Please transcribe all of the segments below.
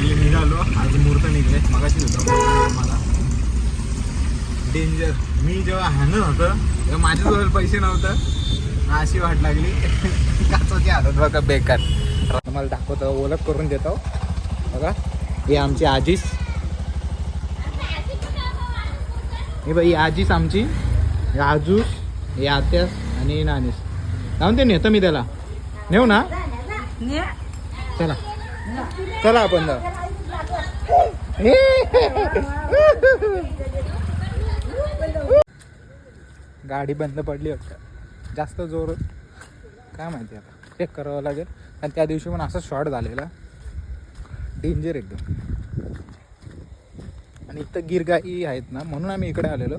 Finally निघालो. आज मुहूर्त निघले. मगाशी होतं. मला. डेंजर मी जेव्हा हाणत होतं तेव्हा माझ्याजवळ पैसे नव्हतं. अशी वाट लागली. काचाची हालत बघा बेकार. तुम्हाला दाखवतो ओळख करून देतो. बघा ही आमची आजीस ही बाई आजीस आमची. आजूस ही आत्यास आणि नानीस. जाऊन ते नेतो मी त्याला. नेऊ ना. चला. चला आपण गाडी बंद पडली वाटतं. जास्त जोर. काय माहिती आता. चेक करावं लागेल. आणि त्या दिवशी पण असं शॉर्ट झालेला. डेंजर एकदम. आणि इथं गिर गाई आहेत ना म्हणून आम्ही इकडे आलेलो.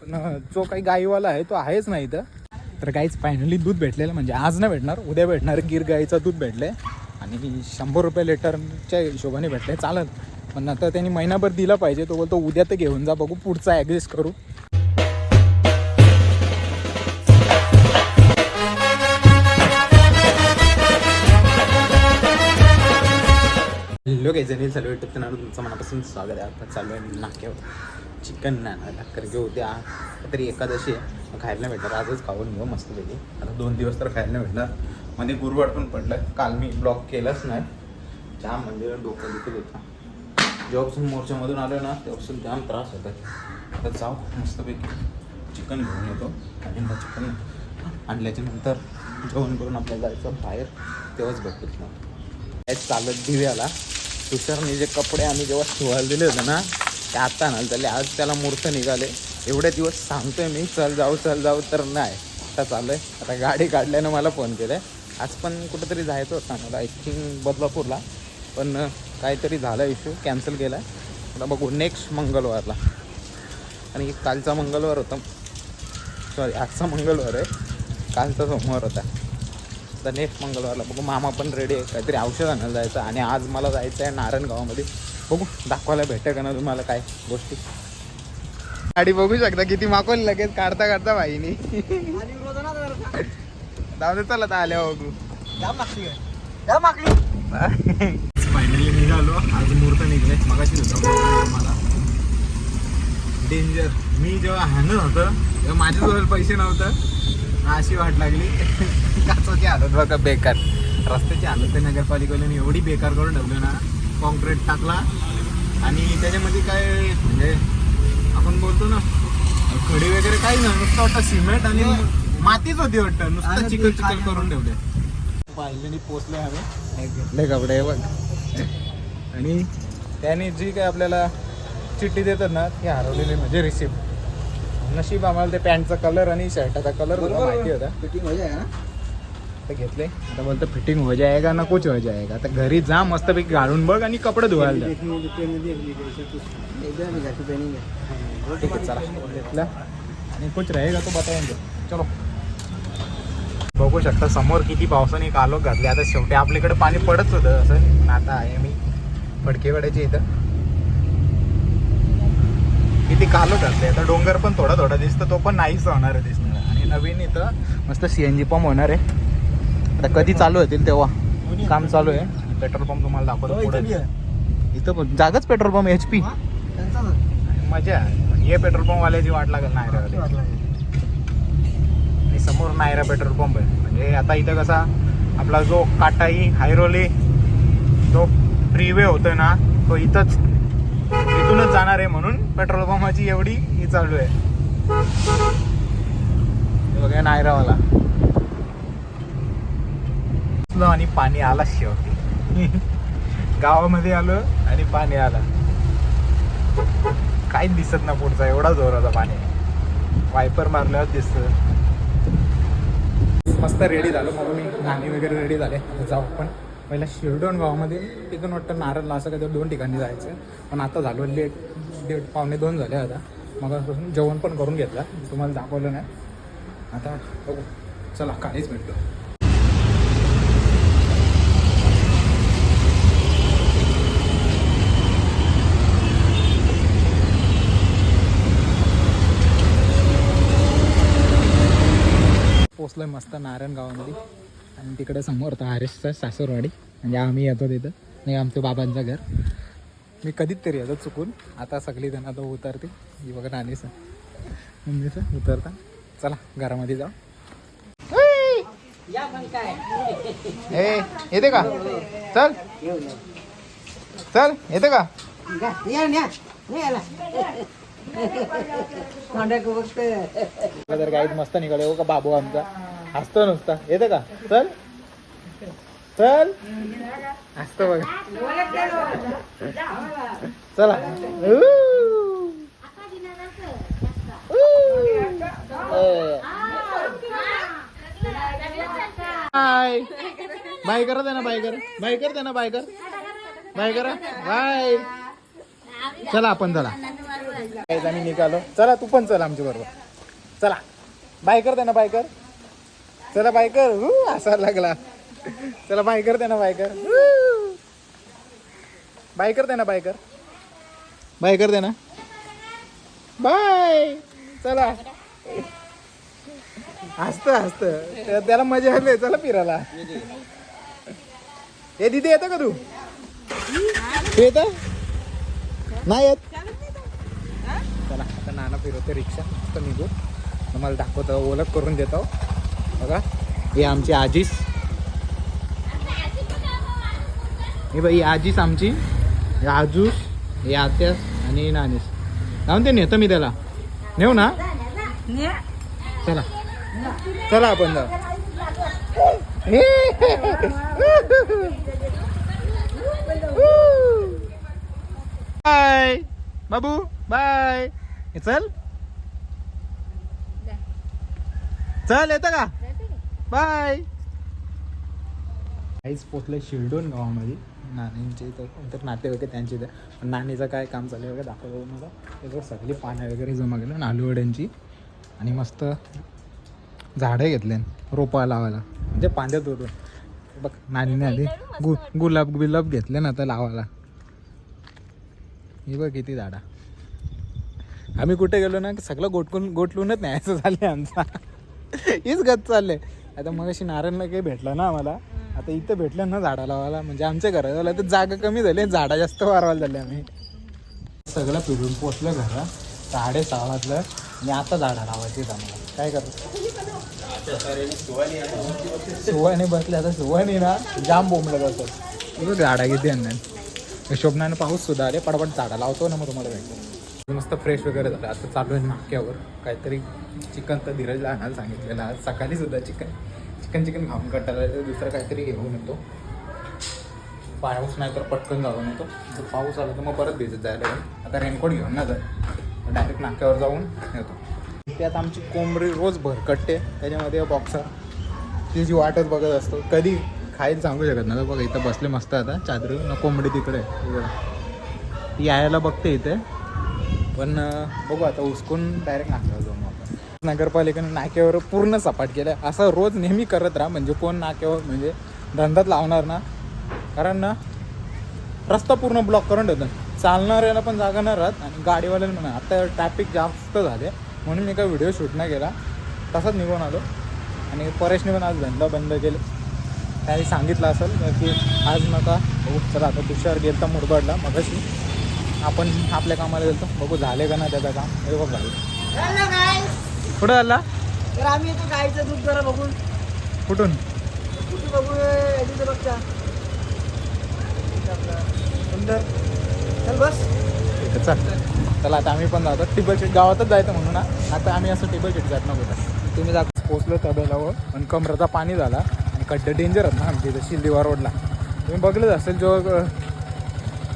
पण जो काही गाईवाला आहे तो आहेच नाही इथं. तर गाईच फायनली दूध भेटलेलं. म्हणजे आज नाही भेटणार उद्या भेटणार गिर गाईचं दूध आहे आणि शंभर रुपये लिटरच्या हिशोबाने भेटले चालत पण नंतर त्यांनी महिनाभर दिला पाहिजे तो बोलतो उद्या तर घेऊन जा बघू पुढचा ॲडजस्ट करू. हॅलो काही जरी चालू युट्यूब तुमचं मनापासून स्वागत आहे. आता चालू आहे नाक्यावर चिकन नाही आणायला कारण की उद्या तरी एकादशी आहे. खायला भेटणार आजच खाऊन घेऊ मस्त पैकी. आता दोन दिवस तर खायला भेटणार. मध्ये गुरुवार पण पडलं. काल मी ब्लॉक केलाच नाही. जाम म्हणजे डोकं दुखत होता. जेव्हापासून मोर्चामधून आलो ना तेव्हापासून जाम त्रास होता तर जाऊ मस्तपैकी चिकन घेऊन येतो. आणि चिकन आणल्याच्या नंतर जेवण करून आपल्याला जायचं बाहेर. तेव्हाच भेटत नाही चालत दिव्याला. तुषारने जे कपडे आम्ही जेव्हा शिवायला दिले होते ना ते आत्ता ना त्याला आज त्याला मूर्त निघाले. एवढे दिवस सांगतोय मी चल जाऊ चल जाऊ तर नाही. आता चाललंय. आता गाडी काढल्यानं मला फोन केलाय. आज पण कुठंतरी जायचं होतं मला आय थिंक बदलापूरला. पण काहीतरी झाला इश्यू कॅन्सल केला. आता बघू. नेक्स्ट मंगळवारला. आणि कालचा मंगळवार होता. सॉरी आजचा मंगळवार आहे. कालचा सोमवार होता. तर नेक्स्ट मंगळवारला बघू. मामा पण रेडी आहे. काहीतरी औषध आणायला जायचं. आणि आज मला जायचं आहे नारायणगावामध्ये. बघू. दाखवायला भेटतं का ना तुम्हाला काय गोष्टी. गाडी बघू शकता. किती मागवली लगेच. काढता काढता बाईनी. जाऊ दे चला आता आल्या बघू. फायनली निघालो. आज मुहूर्त निघले मगाशी होतं मला. डेंजर मी जेव्हा हाणत होतं तेव्हा माझ्याजवळ पैसे नव्हतं. अशी वाट लागली. काचाची हालत बघा बेकार. रस्त्याची हालत आहे नगरपालिकेने एवढी बेकार करून ठेवली ना. कॉन्क्रीट टाकला. आणि त्याच्यामध्ये काय म्हणजे आपण बोलतो ना खडी वगैरे काही नाही. नुसतं वाटतं सिमेंट आणि मातीच होती वाटतं. नुसतं चिकन चिकन करून ठेवले. पाहिल्याने पोचले आम्ही घेतले कपडे बघ. आणि त्याने जी काय आपल्याला चिठ्ठी देतात ना ती हरवलेली म्हणजे रिसिप्ट नशीब आम्हाला ते पॅन्टचा कलर आणि शर्टाचा कलर माहिती होता. ते घेतले. आता बोलतो फिटिंग हो जाएगा ना कुछ हो जाएगा आता घरी जा मस्तपैकी घालून बघ आणि कपडे धुवायला जा. ठीक आहे चला. घेतला. आणि कुछ रहेगा तो बताएंगे. चलो. बघू शकता समोर किती पावसाने कालो घातले. आता शेवटी आपल्याकडे पाणी पडत होतं असं आता आहे मी फडकेवाड्याच्या इथं. किती कालो घातले. आता डोंगर पण थोडा थोडा दिसतो तो पण नाहीच होणार आहे दिसणार. आणि नवीन इथं मस्त सी एन जी पंप होणार आहे. आता कधी चालू होतील तेव्हा? काम चालू आहे. पेट्रोल पंप तुम्हाला दाखवतो पुढे. इथं पण जागाच पेट्रोल पंप एच पी मजा आहे. हे पेट्रोल पंप वाल्याची वाट लागेल आणि समोर नायरा पेट्रोल पंप आहे. म्हणजे आता इथं कसा आपला जो काटाई हायरोली जो फ्रीवे होतोय ना तो इथंच इथूनच जाणार आहे म्हणून पेट्रोल पंपाची एवढी ही चालू आहे. बघा नायरावाला. आणि पाणी आला शेवटी. गावामध्ये आलो आणि पाणी आला. काहीच दिसत ना पुढचा एवढा जोराचा पाणी. वायपर मारल्यावर दिसत. मस्त रेडी झालो. मग मी नाणी वगैरे रेडी झाले. आता जाऊ पण. पहिला शिरडोन गावामध्ये तिथून वाटतं नारळला असं काही दोन ठिकाणी जायचं. पण आता झालो लेट दीड पावणे दोन झाले आता. मगापासून जेवण पण करून घेतलं. तुम्हाला दाखवलं नाही. आता बघू. चला काहीच भेटतो पोचलोय मस्त नारायण गावामध्ये. आणि तिकडे समोर होता हरेशचा सासूरवाडी. म्हणजे आम्ही येतो तिथं. नाही आमचं बाबांचं घर. मी कधीच तरी आता चुकून. आता सगळी जण आता उतरते ही बघा नानीचं मम्मीचं उतरता. चला घरामध्ये जाऊ. ए येते का? चल. चल येते का? जर गाईत मस्त निघाले हो का बाबू आमचा. हसतो नुसता. येतं का? चल. चल. हसतो बघा. चला. ए. बाय बाय करा ना बाय कर. बाय कर ना बाय कर. बाय करा. बाय चला आपण चला. आम्ही निघालो. चला तू पण चल आमच्या बरोबर. चला. बाय कर ना बाय कर. चला बाय कर हू, असा लागला. चला बाय कर ना बाय कर हू. बाय कर ना बाय कर बाय कर ना. बाय. चला. हसत हसत. त्याला मजा आली चला फिरायला. हे दिदी येतं का तू? तू येत? नाही येत. चला आता नाना फिरवतो रिक्षा. तर निघू. तुम्हाला दाखवतो ओळख करून देतो. बघा ही आमची आजीस. हे बाई आजीस आमची आजूस हे आत्यास आणि नानीस. जाऊन ते नेतो मी त्याला. नेऊ ना? चला. चला आपण जाऊ. बाय. बाबू बाय. चल. चल येतं का? बाय. काहीच पोचलं शिरडोन गावामध्ये. नानींचे इथं कोणतर नातेवाईक आहे त्यांचे इथं. पण नानीचं काय काम चालू आहे वगैरे दाखवलं मला त्याच्यावर सगळी पानं वगैरे जमा केलं नालवड्यांची. आणि मस्त झाडं घेतले रोपा लावायला. म्हणजे पांद्या तोडून. बघ नानीने आधी गु गुलाब गुलाब घेतले ना आता लावायला. ही बघ किती झाडा. आम्ही कुठे गेलो ना सगळं गोटकून गोटलूनच न्यायचं झाले आमचा. हीच गत चालले आता मग अशी नारायणला काही भेटलं ना आम्हाला. आता इथं भेटलं ना झाडा लावायला. म्हणजे आमच्या घरात झालं. तर जागा कमी झाली झाडा जास्त वारवायला झाले आम्ही. सगळं पिढून पोचलं घरा. साडे सहा वाजलं आणि आता झाडा लावायची आम्हाला. काय करतो? सुवाने बसले. आता सुवाने ना जाम बोंबलं जातात झाडा किती आणणार. शोभनाने पाऊस सुद्धा आले पटापट झाडा लावतो ना मग तुम्हाला भेटतो. मस्त फ्रेश वगैरे झालं. आता चालू आहे नाक्यावर. काहीतरी चिकन तर धीरजला आणायला सांगितलेलं आज सकाळी सुद्धा चिकन चिकन चिकन खाऊन कटायला दुसरं काहीतरी घेऊन येतो. पाऊस नाही तर पटकन जाऊन येतो. जर पाऊस आला तर मग परत भिजत जायला लागेल. आता रेनकोट घेऊन ना जर. डायरेक्ट नाक्यावर जाऊन येतो. त्यात आमची कोंबडी रोज भरकटते. त्याच्यामध्ये बॉक्सर तिची वाटच बघत असतो. कधी खायला सांगू शकत नाही. बघा इथं बसले मस्त आता. चादरी. न कोंबडी तिकडे. ती यायला बघते इथे. पण बघू आता उसकून डायरेक्ट नाक्यावर जाऊ मग आपण नगरपालिकेनं नाक्यावर पूर्ण सपाट केलं असं रोज नेहमी करत राहा. म्हणजे कोण नाक्यावर म्हणजे धंदात लावणार ना? कारण ना रस्ता पूर्ण ब्लॉक करून ठेवतात. चालणाऱ्याला पण जागा नाही राहत आणि गाडीवाल्याला म्हणा आता ट्रॅफिक जास्त झाले. म्हणून मी काय व्हिडिओ शूट नाही केला. तसाच निघून आलो. आणि परेशने पण आज धंदा बंद केले. त्याने सांगितलं असेल की आज नका. हो, चला आता तुषार गेलता मुरबाडला मगाशी. आपण आपल्या कामाला गेलतो. बघू झाले का ना त्याचं काम. हे बघ झालं कुठं आला तर आम्ही येतो गाईचं दूध जरा बघून. कुठून? कुठे बघू तिथे बघता. सुंदर. चल बस. चल. चला आता आम्ही पण जातो टिबल शेट गावातच जायचं म्हणून ना आता आम्ही असं टिबल शेट जात नव्हतं. तुम्ही जात पोचलो तबेलावर आणि कमराचा पाणी झाला. आणि खड्डे डेंजर आहेत ना आमच्या इथं शिल्दीवा रोडला. तुम्ही बघलंच असेल जो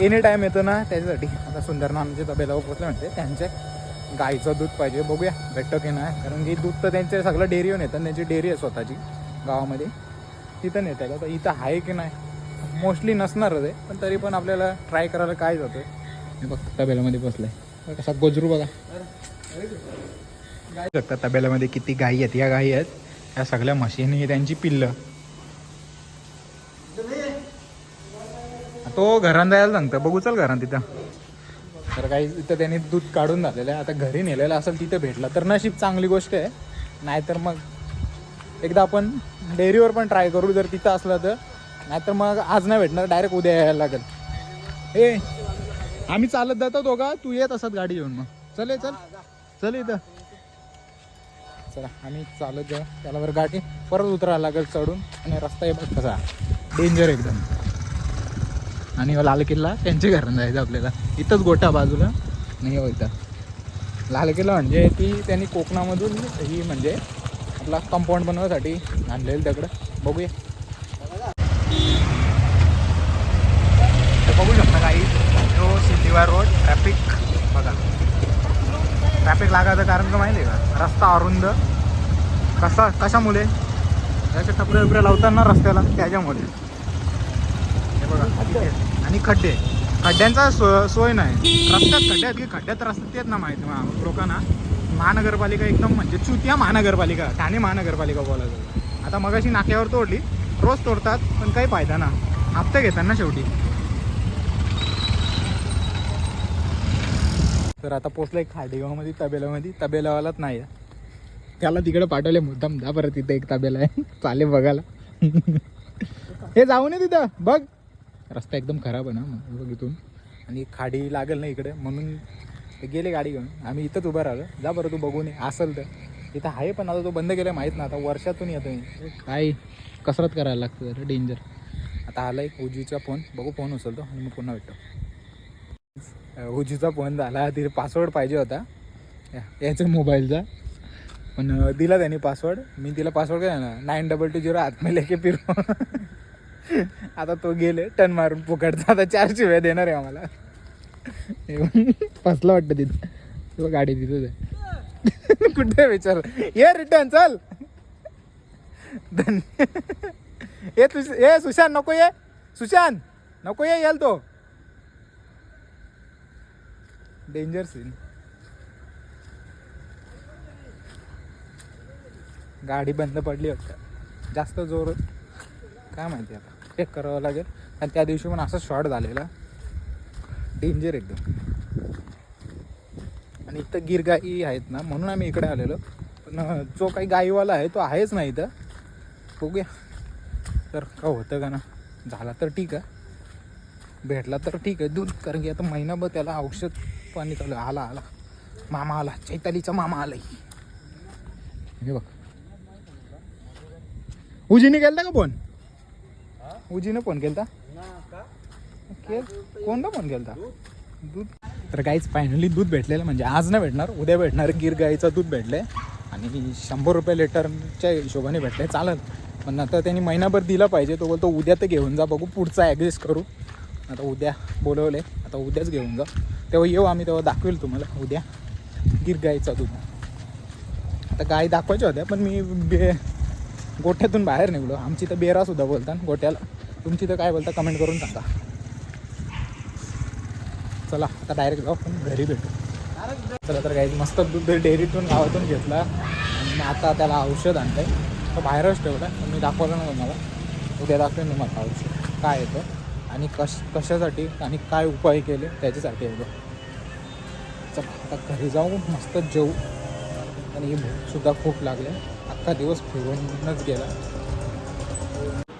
एनी टाईम येतो ना त्याच्यासाठी. आता सुंदरना नामचे तबेलावर पोचले म्हणते. त्यांचे गाईचं दूध पाहिजे. बघूया. भेटतं की नाही? कारण की दूध तर त्यांचे सगळं डेअरीवर येतं त्यांची डेअरी आहे स्वतःची गावामध्ये. तिथं नेता का तर इथं आहे की नाही? मोस्टली नसणारच आहे पण तरी पण आपल्याला ट्राय करायला काय जातं मी बघ तब्याल्यामध्ये बसलं आहे कसा गोजरू बघा. गाय बघता तबेल्यामध्ये किती गायी आहेत? या गायी आहेत. या सगळ्या म्हशींनी त्यांची पिल्लं. तो घरान जायला सांगतं बघू चल घरान तिथं. तर काही इथं त्यांनी दूध काढून झालेलं आहे. आता घरी नेलेलं असेल तिथं भेटला. तर नशीब चांगली गोष्ट आहे. नाहीतर मग एकदा आपण डेअरीवर पण ट्राय करू जर तिथं असलं तर. नाहीतर मग आज नाही भेटणार डायरेक्ट उद्या यायला लागेल. ए आम्ही चालत जातो दोघा. तू येत असत गाडी घेऊन मग. चल चल. चल इथं. चला आम्ही चालत जा त्याला वर गाडी परत उतरायला लागेल चढून. आणि रस्ता हे बघ कसा. डेंजर एकदम. आणि लाल किल्ला त्यांच्या घरात जायचं आपल्याला. इथंच गोठा बाजूला. नाही हो इथं. लाल किल्ला म्हणजे ती त्यांनी कोकणामधून ही म्हणजे आपला कंपाऊंड बनवण्यासाठी आणलेलं दगड. बघूया. बघू शकता काही. जो सिद्धिवार रोड ट्रॅफिक बघा. ट्रॅफिक लागायचं कारण का माहिती आहे का? रस्ता अरुंद. कसा कशामुळे? त्याच्या टपरे बिपरे लावताना रस्त्याला त्याच्यामुळे. हे बघा आणि खड्डे. खड्ड्यांचा सो सोय नाही. रस्त्यात खड्डे आहेत की खड्ड्यात रस्त्यात तेच ना माहिती लोकांना? महानगरपालिका एकदम म्हणजे चुतिया महानगरपालिका ठाणे महानगरपालिका बोलायचं आता मगाशी नाक्यावर तोडली. रोज तोडतात पण काही फायदा ना. हप्ते घेतात ना शेवटी. तर आता पोचलं एक खाडेगावमध्ये तबेलामध्ये. तबेलावालाच नाही. त्याला तिकडे पाठवले मुद्दाम. दा परत तिथे एक तबेला आहे. चालेल बघायला. हे जाऊ नये तिथं. बघ. रस्ता एकदम खराब आहे ना मग इथून. आणि खाडी लागेल ना इकडे म्हणून ते गेले गाडी घेऊन. आम्ही इथंच उभं राहिलो. जा बरं तू बघून असेल तर. इथं आहे पण आता तो बंद केला माहीत ना आता वर्षातून येतो मी काय कसरत करायला लागतं जरा डेंजर आता आला एक उजीचा फोन. बघू फोन उचलतो आणि मग पुन्हा भेटतो. उजीचा फोन झाला तिथे पासवर्ड पाहिजे होता. या- याच्या मोबाईलचा. पण दिला त्यांनी पासवर्ड मी तिला पासवर्ड काय ना नाईन डबल टू झिरो आत में लेके फिरो. आता तो गेले टन मारून पुकटचा आता चारशे शिव्या देणार आहे आम्हाला. फसला वाटतं तिथं. तुला गाडी तिथं आहे. कुठे विचार? ये रिटर्न चल. धन्य. ये तुझ ये सुशांत नको ये. सुशांत नको ये याल तो. डेंजर सीन गाडी बंद पडली वाटतं. जास्त जोर काय माहिती आता. चेक करावं लागेल. आणि त्या दिवशी पण असं शॉर्ट झालेला. डेंजर एकदम. आणि इथं गिरगाई आहेत ना म्हणून आम्ही इकडे आलेलो. पण जो काही गाईवाला आहे तो आहेच नाही इथं. बघूया. तर का होतं का ना? झाला तर ठीक आहे. भेटला तर ठीक आहे. दूध कारण की आता महिनाभर त्याला औषध पाणी चालू आला आला. मामा आला. चैतालीचा मामा आलाय. हे बघ. उजी निघाल का फोन उजीने फोन केलता? केल? कोणता फोन केलता? दूध. तर गाईच फायनली दूध भेटलेलं म्हणजे आज नाही भेटणार उद्या भेटणार. गिर गाईचं दूध भेटलंय. आणि शंभर रुपये लिटरच्या हिशोबाने भेटलंय. चालत पण आता त्यांनी महिनाभर दिला पाहिजे. तो बोलतो उद्या तर घेऊन जा बघू पुढचा ॲडजस्ट करू. आता उद्या बोलवले आता उद्याच घेऊन जा. तेव्हा येऊ आम्ही तेव्हा दाखवेल तुम्हाला. उद्या गिर गाईचा दूध. आता गाय दाखवायच्या होत्या पण मी बे गोठ्यातून बाहेर निघलो. आमची तर बेरासुद्धा बोलतात गोठ्याला. तुमची तर काय बोलता कमेंट करून सांगा. चला आता डायरेक्ट जाऊ. पण घरी भेटू. चला तर काही मस्त दूध डेअरीतून गावातून घेतला. आणि मग आता त्याला औषध आणलंय तो बाहेरच ठेवलं मी दाखवलं ना तुम्हाला. उद्या दाखवेन तुम्हाला औषध काय येतं आणि कश कशासाठी आणि काय उपाय केले त्याच्यासाठी एवढं चला आता घरी जाऊ. मस्त जेऊ. आणि भूकसुद्धा खूप लागले. अख्खा दिवस फिरूनच गेला.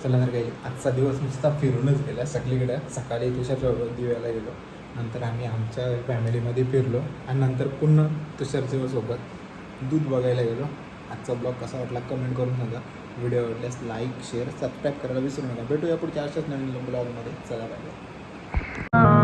चला तर काही आजचा दिवस नुसता फिरूनच गेला. सगळीकडे सकाळी तुषार दिव्याला गेलो. नंतर आम्ही आमच्या फॅमिलीमध्ये फिरलो आणि नंतर पुन्हा तुषार सोबत दूध बघायला गेलो. आजचा ब्लॉग कसा वाटला कमेंट करून सांगा. व्हिडिओ आवडल्यास लाईक शेअर सबस्क्राईब करायला विसरू नका. भेटूया पुढच्या अशाच नवीन ब्लॉगमध्ये. चला पाहिजे